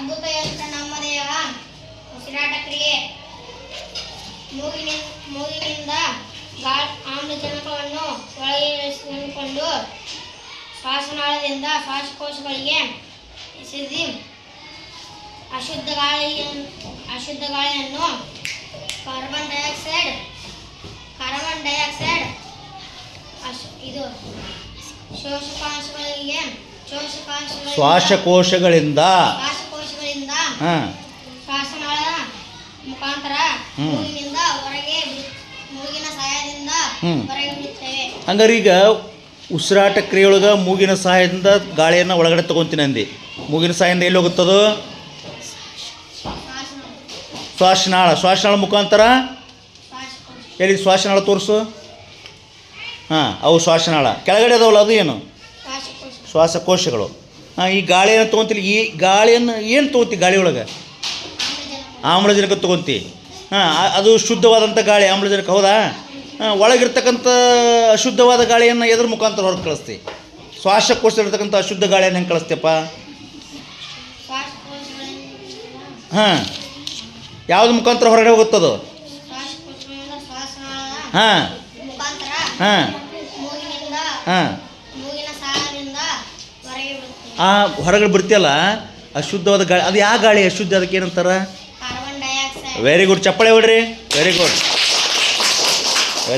ಅದ್ಭುತ ಯಂತ್ರ ನಮ್ಮ ದೇಹ ಉಸಿರಾಟ ಕ್ರಿಯೆ ಮೂಗಿನ ಮೂಗಿನಿಂದ ಆಮ್ಲಜನಕವನ್ನು ಒಳಗೆ ಶ್ವಾಸನಾಳದಿಂದ ಶ್ವಾಸಕೋಶಗಳಿಗೆ ಸಿದ್ಧಿ ಅಶುದ್ಧ ಗಾಳಿಯನ್ನು ಅಶುದ್ಧ ಗಾಳಿಯನ್ನು ಕಾರ್ಬನ್ ಡೈಆಕ್ಸೈಡ್ ಕಾರ್ಬನ್ ಡೈಆಕ್ಸೈಡ್ ಅಶ್ ಇದು ಶೋಷಕಾಂಶಗಳಿಗೆ ಶೋಷಕಾಂಶ ಶ್ವಾಸಕೋಶಗಳಿಂದ ಶ್ವಾಸನಾಳ ಮುಖಾಂತರ. ಮೂಗಿನಿಂದ ಹೊರಗೆ ಮೂಗಿನ ಸಹಾಯದಿಂದ ಹೊರಗೆ ಬಿಡುತ್ತೇವೆ. ಹಂಗಾರೆ ಈಗ ಉಸಿರಾಟ ಕ್ರಿಯೆಯೊಳಗೆ ಮೂಗಿನ ಸಹಾಯದಿಂದ ಗಾಳಿಯನ್ನು ಒಳಗಡೆ ತಗೊತೀನಿ ಅಂದಿ. ಮೂಗಿನ ಸಹಾಯದಿಂದ ಎಲ್ಲಿ ಹೋಗುತ್ತದು? ಶ್ವಾಸನಾಳ. ಶ್ವಾಸನಾಳ ಮುಖಾಂತರ? ಎಲ್ಲಿ ಶ್ವಾಸನಾಳ ತೋರಿಸು? ಹಾಂ ಅವು ಶ್ವಾಸನಾಳ. ಕೆಳಗಡೆ ಅದಾವಲ್ಲ ಅದು ಏನು? ಶ್ವಾಸಕೋಶ. ಶ್ವಾಸಕೋಶಗಳು. ಈ ಗಾಳಿಯನ್ನು ತೊಗೊತಿಲ್ಲ ಈ ಗಾಳಿಯನ್ನು ಏನು ತೊಗೊಂತಿ ಗಾಳಿ ಒಳಗೆ ಆಮ್ಲಜನಕ ತೊಗೊತಿ. ಹಾಂ ಅದು ಶುದ್ಧವಾದಂಥ ಗಾಳಿ ಆಮ್ಲಜನಕ ಹೌದಾ? ಹಾಂ ಒಳಗಿರ್ತಕ್ಕಂಥ ಅಶುದ್ಧವಾದ ಗಾಳಿಯನ್ನು ಎದ್ರ ಮುಖಾಂತರ ಹೊರಗೆ ಕಳಿಸ್ತಿ? ಶ್ವಾಸಕೋಶದಲ್ಲಿರ್ತಕ್ಕಂಥ ಅಶುದ್ಧ ಗಾಳಿಯನ್ನು ಹೆಂಗೆ ಕಳಿಸ್ತೀಯಪ್ಪ? ಹಾಂ. ಯಾವ್ದು ಮುಖಾಂತರ ಹೊರಗಡೆ ಹೋಗುತ್ತದು? ಹಾಂ. ಹಾಂ. ಹಾಂ ಮೂಗಿನ ಸಹಾಯದಿಂದ ಹೊರಗೆ ಬಿಡುತ್ತೇವೆ ಆ ಹೊರಗಡೆ ಬರ್ತೀಯಲ್ಲ ಅಶುದ್ಧವಾದ ಗಾಳಿ ಅದು ಯಾವ ಗಾಳಿ? ಅಶುದ್ಧ ಅದಕ್ಕೆ ಏನಂತಾರ? ವೆರಿ ಗುಡ್ ಚಪ್ಪಳೆ ಹೊಡ್ರಿ. Very good